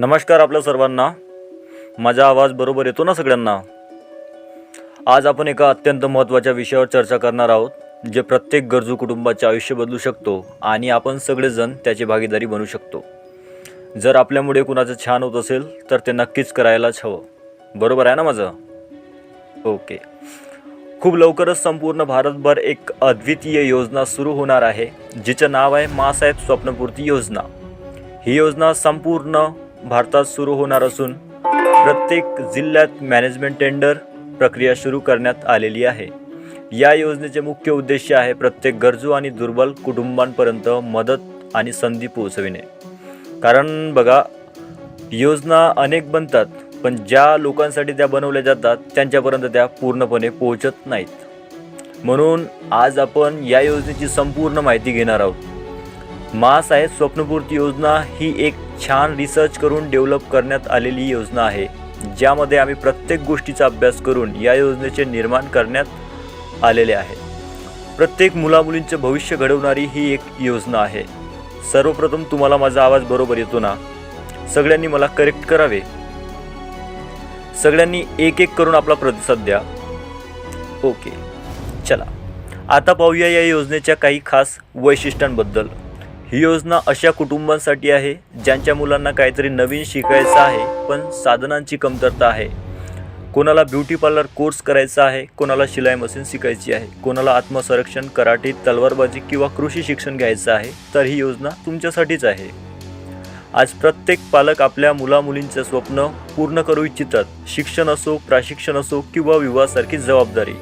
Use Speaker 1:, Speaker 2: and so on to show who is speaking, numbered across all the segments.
Speaker 1: नमस्कार आपल्या सर्वांना. माझा आवाज बरोबर येतो ना सगळ्यांना? आज आपण एका अत्यंत महत्त्वाच्या विषयावर चर्चा करणार आहोत जे प्रत्येक गरजू कुटुंबाचे आयुष्य बदलू शकतो आणि आपण सगळेजण त्याची भागीदारी बनू शकतो. जर आपल्यामुळे कुणाचं छान होत असेल तर ते नक्कीच करायलाच हवं. बरोबर आहे ना माझं? ओके. खूप लवकरच संपूर्ण भारतभर एक अद्वितीय योजना सुरू होणार आहे जिचं नाव आहे मासाहेब स्वप्नपूर्ती योजना. ही योजना संपूर्ण भारतात सुरू होणार असून प्रत्येक जिल्ह्यात मॅनेजमेंट टेंडर प्रक्रिया सुरू करण्यात आलेली आहे. या योजनेचे मुख्य उद्देश आहे प्रत्येक गरजू आणि दुर्बल कुटुंबांपर्यंत मदत आणि संधी पोहोचविणे. कारण बघा योजना अनेक बनतात पण ज्या लोकांसाठी त्या बनवल्या जातात त्यांच्यापर्यंत त्या पूर्णपणे पोहोचत नाहीत. म्हणून आज आपण या योजनेची संपूर्ण माहिती घेणार आहोत. मास स्वप्नपूर्ती योजना ही एक छान रिसर्च करून डेव्हलप करण्यात आलेली योजना आहे ज्यामध्ये आम्ही प्रत्येक गोष्टीचा अभ्यास करून या योजनेचे निर्माण करण्यात आलेले आहे. प्रत्येक मुलामुलींचे भविष्य घडवणारी ही एक योजना आहे. सर्वप्रथम तुम्हाला माझा आवाज बरोबर येतो ना? सगळ्यांनी मला करेक्ट करावे? सगळ्यांनी एक एक करून आपला प्रतिसाद द्या. ओके. चला. आता पाहूया या योजनेच्या काही खास वैशिष्ट्यांबद्दल. ही योजना अशा कुटुंबांसाठी आहे ज्यांच्या मुलांना काहीतरी नवीन शिकायचं आहे पण साधनांची कमतरता आहे. कोणाला ब्युटी पार्लर कोर्स करायचा आहे कोणाला शिलाई मशीन शिकायची आहे कोणाला आत्मसंरक्षण कराटे तलवारबाजी किंवा कृषी शिक्षण घ्यायचं आहे तर ही योजना तुमच्यासाठीच आहे. आज प्रत्येक पालक आपल्या मुलामुलींचं स्वप्न पूर्ण करू इच्छितात. शिक्षण असो प्रशिक्षण असो किंवा विवाहासारखी जबाबदारी.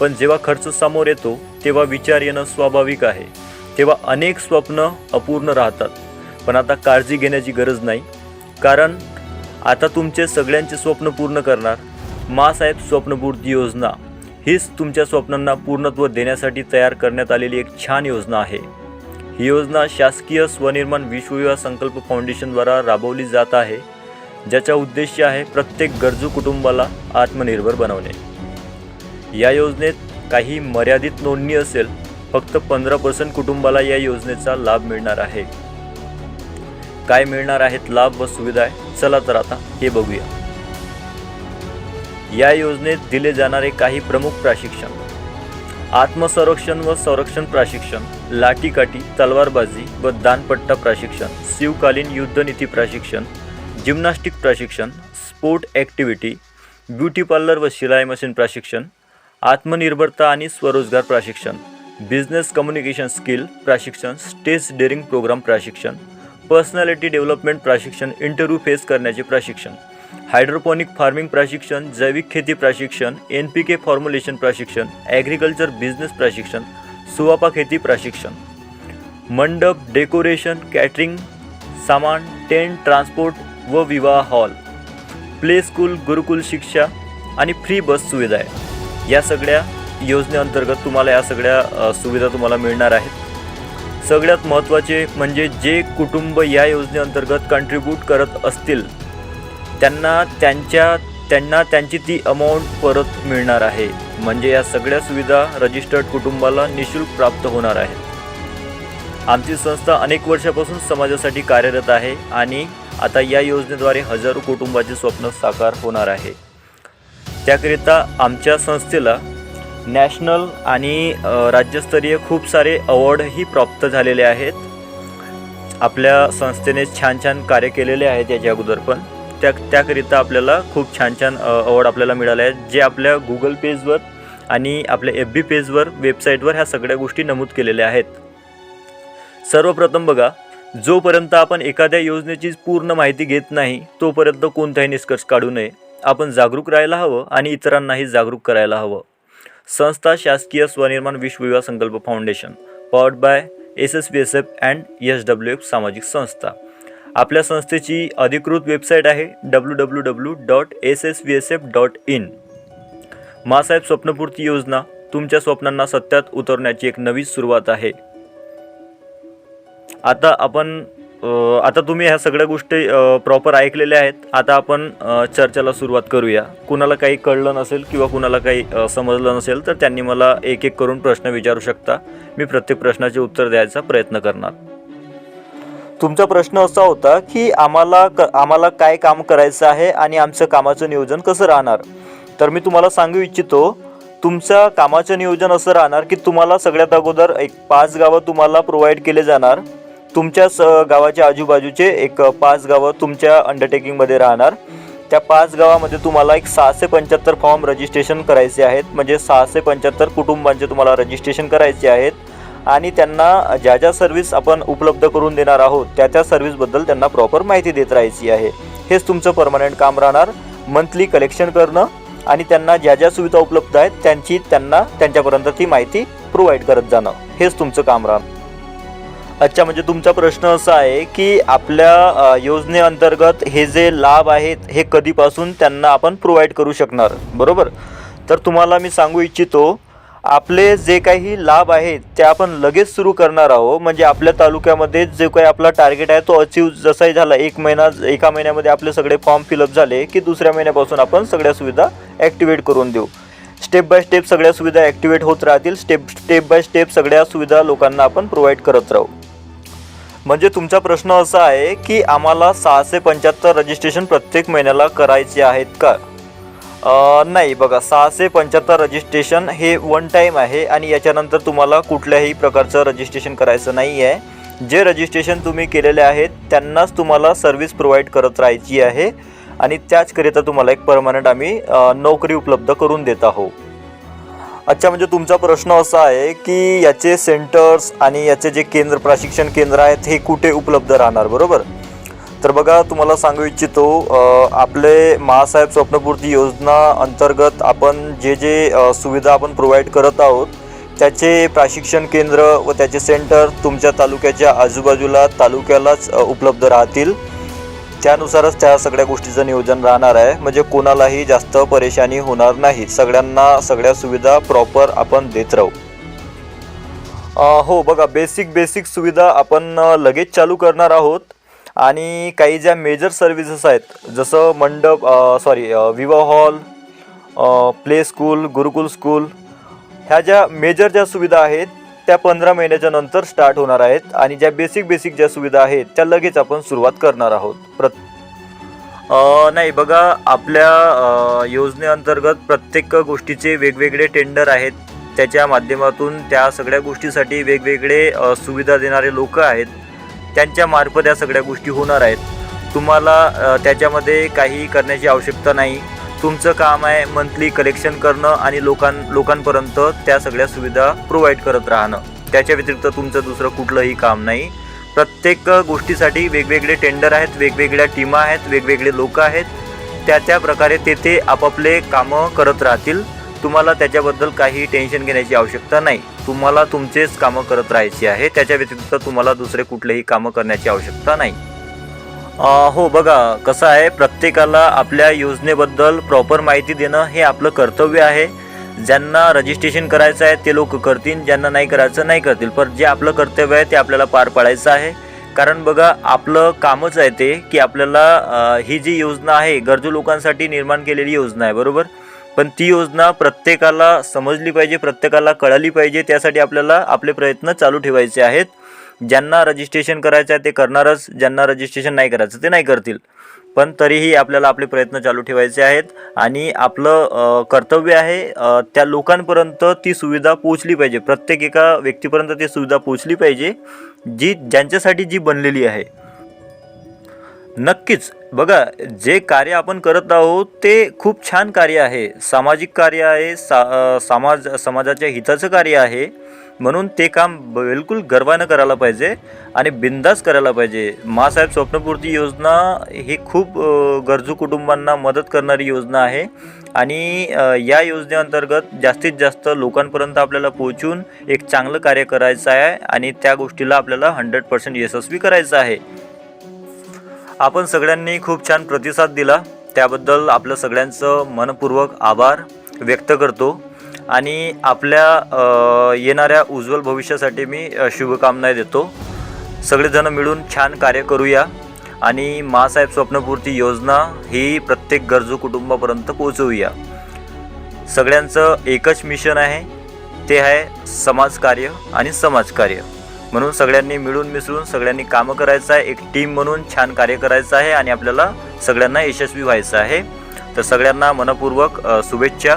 Speaker 1: पण जेव्हा खर्च समोर येतो तेव्हा विचार येणं स्वाभाविक आहे. तेव्हा अनेक स्वप्न अपूर्ण राहतात. पण आता काळजी घेण्याची गरज नाही. कारण आता तुमचे सगळ्यांचे स्वप्न पूर्ण करणार मासाहेब स्वप्नपूर्ती योजना. हीच तुमच्या स्वप्नांना पूर्णत्व देण्यासाठी तयार करण्यात आलेली एक छान योजना आहे. ही योजना शासकीय स्वनिर्माण विश्वविवाह संकल्प फाउंडेशनद्वारा राबवली जात आहे ज्याचा उद्देश आहे प्रत्येक गरजू कुटुंबाला आत्मनिर्भर बनवणे. या योजनेत काही मर्यादित नोंदणी असेल फक्त पंधरा पर्सेंट कुटुंबाला या योजनेचा लाभ मिळणार आहे. काय मिळणार आहेत लाभ व सुविधा आहे? चला तर आता हे बघूया. या योजनेत दिले जाणारे काही प्रमुख प्रशिक्षण. आत्मसंरक्षण व संरक्षण प्रशिक्षण लाठीकाठी तलवारबाजी व दानपट्टा प्रशिक्षण शिवकालीन युद्धनीती प्रशिक्षण जिम्नॅस्टिक प्रशिक्षण स्पोर्ट ॲक्टिव्हिटी ब्युटी पार्लर व शिलाई मशीन प्रशिक्षण आत्मनिर्भरता आणि स्वरोजगार प्रशिक्षण. बिझनेस कम्युनिकेशन स्किल प्रशिक्षण स्टेज डेअरिंग प्रोग्राम प्रशिक्षण पर्सनॅलिटी डेव्हलपमेंट प्रशिक्षण इंटरव्ह्यू फेस करण्याचे प्रशिक्षण हायड्रोपॉनिक फार्मिंग प्रशिक्षण जैविक खेती प्रशिक्षण एन पी के फॉर्म्युलेशन प्रशिक्षण ॲग्रिकल्चर बिझनेस प्रशिक्षण सुवापा खेती प्रशिक्षण. मंडप डेकोरेशन कॅटरिंग सामान टेंट ट्रान्सपोर्ट व विवाह हॉल प्ले स्कूल गुरुकुल शिक्षा आणि फ्री बस सुविधा आहे. या सगळ्या योजनेअंतर्गत तुम्हाला या सगळ्या सुविधा तुम्हाला मिळणार आहेत. सगळ्यात महत्त्वाचे म्हणजे जे कुटुंब या योजनेअंतर्गत कंट्रीब्यूट करत असतील त्यांना त्यांच्या त्यांना त्यांची ती अमाऊंट परत मिळणार आहे. म्हणजे या सगळ्या सुविधा रजिस्टर्ड कुटुंबाला निशुल्क प्राप्त होणार आहेत आमची संस्था अनेक वर्षापासून समाजासाठी कार्यरत आहे आणि आता या योजनेद्वारे हजारो कुटुंबाचे स्वप्न साकार होणार आहे. त्याकरिता आमच्या संस्थेला नॅशनल आणि राज्यस्तरीय खूप सारे अवॉर्डही प्राप्त झालेले आहेत. आपल्या संस्थेने छान छान कार्य केलेले आहेत याच्या अगोदर पण. त्या त्याकरिता आपल्याला खूप छान छान अवॉर्ड आपल्याला मिळाले आहेत. जे आपल्या गुगल पेजवर आणि आपल्या एफ बी पेजवर वेबसाईटवर ह्या सगळ्या गोष्टी नमूद केलेल्या आहेत. सर्वप्रथम बघा जोपर्यंत आपण एखाद्या योजनेची पूर्ण माहिती घेत नाही तोपर्यंत कोणताही निष्कर्ष काढू नये. आपण जागरूक राहायला हवं आणि इतरांनाही जागरूक करायला हवं. संस्था शासकीय स्वनिर्माण विश्वविवाह संकल्प foundation powered by S S B S F and S W F सामाजिक संस्था. आपल्या संस्थेची अधिकृत वेबसाईट आहे W W W dot S S B S F dot in मासाहेब स्वप्नपूर्ती योजना तुमच्या स्वप्नांना सत्यात उतरण्याची एक नवी सुरुवात आहे. आता आपण आता तुम्ही ह्या सगळ्या गोष्टी प्रॉपर ऐकलेल्या आहेत. आता आपण चर्चेला सुरुवात करूया. कुणाला काही कळलं नसेल किंवा कुणाला काही समजलं नसेल तर त्यांनी मला एक एक करून प्रश्न विचारू शकता. मी प्रत्येक प्रश्नाचे उत्तर द्यायचा प्रयत्न करणार. तुमचा प्रश्न असा होता की आम्हाला क आम्हाला काय काम करायचं आहे आणि आमचं कामाचं नियोजन कसं राहणार? तर मी तुम्हाला सांगू इच्छितो तुमच्या कामाचं नियोजन असं राहणार की तुम्हाला सगळ्यात अगोदर एक पाच गावं तुम्हाला प्रोव्हाइड केले जाणार. तुमच्या स गावाच्या आजूबाजूचे एक पाच गावं तुमच्या अंडरटेकिंगमध्ये राहणार. त्या पाच गावामध्ये तुम्हाला एक सहाशे पंच्याहत्तर फॉर्म रजिस्ट्रेशन करायचे आहेत. म्हणजे सहाशे पंच्याहत्तर कुटुंबांचे तुम्हाला रजिस्ट्रेशन करायचे आहेत. आणि त्यांना ज्या ज्या सर्व्हिस आपण उपलब्ध करून देणार आहोत त्या त्या सर्व्हिसबद्दल त्यांना प्रॉपर माहिती देत राहायची आहे. हेच तुमचं परमनंट काम राहणार. मंथली कलेक्शन करणं आणि त्यांना ज्या ज्या सुविधा उपलब्ध आहेत त्यांची त्यांना त्यांच्यापर्यंत ती माहिती प्रोव्हाइड करत जाणं. हेच तुमचं काम राहणार. अच्छा म्हणजे तुमचा प्रश्न असा आहे की आपल्या योजनेअंतर्गत हे जे लाभ आहेत हे कधीपासून त्यांना आपण प्रोव्हाइड करू शकणार? बरोबर? तर तुम्हाला मी सांगू इच्छितो आपले जे काही लाभ आहेत ते आपण लगेच सुरू करणार आहोत. म्हणजे आपल्या तालुक्यामध्ये जे काही आपला टार्गेट आहे तो अचीव जसाही झाला एक महिना एका महिन्यामध्ये आपले सगळे फॉर्म फिलअप झाले की दुसऱ्या महिन्यापासून आपण सगळ्या सुविधा ॲक्टिवेट करून देऊ. स्टेप बाय स्टेप सगळ्या सुविधा ॲक्टिवेट होत राहतील. स्टेप स्टेप बाय स्टेप सगळ्या सुविधा लोकांना आपण प्रोव्हाइड करत राहू. म्हणजे तुमचा प्रश्न असा आहे की आम्हाला सहाशे पंच्याहत्तर रजिस्ट्रेशन प्रत्येक महिन्याला करायचे आहेत का? नाही बघा सहाशे पंच्याहत्तर रजिस्ट्रेशन हे वन टाईम आहे आणि याच्यानंतर तुम्हाला कुठल्याही प्रकारचं रजिस्ट्रेशन करायचं नाही आहे जे रजिस्ट्रेशन तुम्ही केलेले आहेत त्यांनाच तुम्हाला सर्व्हिस प्रोव्हाइड करत राहायची आहे आणि त्याचकरिता तुम्हाला एक परमनंट आम्ही नोकरी उपलब्ध करून देत आहोत. अच्छा म्हणजे तुमचा प्रश्न असा आहे की याचे सेंटर्स आणि याचे जे केंद्र प्रशिक्षण केंद्र आहेत हे कुठे उपलब्ध राहणार बरोबर? तर बघा तुम्हाला सांगू इच्छितो आपले महासाहेब स्वप्नपूर्ती योजना अंतर्गत आपण जे जे सुविधा आपण प्रोव्हाइड करत आहोत त्याचे प्रशिक्षण केंद्र व त्याचे सेंटर तुमच्या तालुक्याच्या आजूबाजूला तालुक्यालाच उपलब्ध राहतील. त्यानुसारच त्या सगळ्या गोष्टीचं नियोजन राहणार आहे. म्हणजे कोणालाही जास्त परेशानी होणार नाही. सगळ्यांना सगळ्या सुविधा प्रॉपर आपण देत राहू. हो बघा बेसिक बेसिक सुविधा आपण लगेच चालू करणार आहोत. आणि काही ज्या मेजर सर्व्हिसेस आहेत जसं मंडप सॉरी विवाह हॉल प्ले स्कूल गुरुकुल स्कूल ह्या ज्या मेजर ज्या सुविधा आहेत त्या पंधरा महिन्याच्या नंतर स्टार्ट होणार आहेत आणि ज्या बेसिक बेसिक ज्या सुविधा आहेत त्या लगेच आपण सुरुवात करणार आहोत. प्रत नाही बघा आपल्या योजनेअंतर्गत प्रत्येक गोष्टीचे वेगवेगळे टेंडर आहेत. त्याच्या माध्यमातून त्या सगळ्या गोष्टीसाठी वेगवेगळे सुविधा देणारे लोक आहेत. त्यांच्या मार्फत या सगळ्या गोष्टी होणार आहेत. तुम्हाला त्याच्यामध्ये काही करण्याची आवश्यकता नाही. तुमचं काम आहे मंथली कलेक्शन करणं आणि लोकां लोकांपर्यंत त्या सगळ्या सुविधा प्रोव्हाइड करत राहणं. त्याच्या व्यतिरिक्त तुमचं दुसरं कुठलंही काम नाही. प्रत्येक गोष्टीसाठी वेगवेगळे टेंडर आहेत वेगवेगळ्या टीमा आहेत वेगवेगळे लोक आहेत. त्या त्या प्रकारे ते ते आपापले कामं करत राहतील. तुम्हाला त्याच्याबद्दल काही टेन्शन घेण्याची आवश्यकता नाही. तुम्हाला तुमचेच कामं करत राहायची आहे. त्याच्या व्यतिरिक्त तुम्हाला दुसरे कुठलेही कामं करण्याची आवश्यकता नाही. हो बघा कसं आहे प्रत्येकाला आपल्या योजनेबद्दल प्रॉपर माहिती देणं हे आपलं कर्तव्य आहे. ज्यांना रजिस्ट्रेशन करायचं आहे ते लोक करतील ज्यांना नाही करायचं नाही करतील. पण जे आपलं कर्तव्य आहे ते आपल्याला पार पाडायचं आहे. कारण बघा आपलं कामच आहे ते की आपल्याला ही जी योजना आहे गरजू लोकांसाठी निर्माण केलेली योजना आहे बरोबर? पण ती योजना प्रत्येकाला समजली पाहिजे प्रत्येकाला कळाली पाहिजे त्यासाठी आपल्याला आपले प्रयत्न चालू ठेवायचे आहेत. ज्यांना रजिस्ट्रेशन करायचं आहे ते करणारच ज्यांना रजिस्ट्रेशन नाही करायचं ते नाही करतील. पण तरीही आपल्याला आपले प्रयत्न चालू ठेवायचे आहेत आणि आपलं कर्तव्य आहे त्या लोकांपर्यंत ती सुविधा पोचली पाहिजे. प्रत्येक एका व्यक्तीपर्यंत ती सुविधा पोचली पाहिजे जी ज्यांच्यासाठी जी बनलेली आहे. नक्कीच बघा जे कार्य आपण करत आहोत ते खूप छान कार्य आहे. सामाजिक कार्य आहे सा समाज समाजाच्या हिताचं कार्य आहे. म्हणून ते काम बिलकुल गर्वानं करायला पाहिजे आणि बिंदास करायला पाहिजे. मासाहेब स्वप्नपूर्ती योजना ही खूप गरजू कुटुंबांना मदत करणारी योजना आहे. आणि या योजनेअंतर्गत जास्तीत जास्त लोकांपर्यंत आपल्याला पोहोचून एक चांगलं कार्य करायचं आहे आणि त्या गोष्टीला आपल्याला हंड्रेड पर्सेंट यशस्वी करायचं आहे. आपण सगळ्यांनी खूप छान प्रतिसाद दिला. त्याबद्दल आपलं सगळ्यांचं मनपूर्वक आभार व्यक्त करतो. आणि आपल्या येणाऱ्या उज्ज्वल भविष्यासाठी मी शुभकामना देतो. सगळेजण मिळून छान कार्य करूया आणि मासाहेब स्वप्नपूर्ती योजना ही प्रत्येक गरजू कुटुंबापर्यंत पोहोचवूया. सगळ्यांचं एकच मिशन आहे ते आहे समाजकार्य आणि समाजकार्य. म्हणून सगळ्यांनी मिळून मिसळून सगळ्यांनी कामं करायचं आहे एक टीम म्हणून छान कार्य करायचं आहे आणि आपल्याला सगळ्यांना यशस्वी व्हायचं आहे. तर सगळ्यांना मनपूर्वक शुभेच्छा.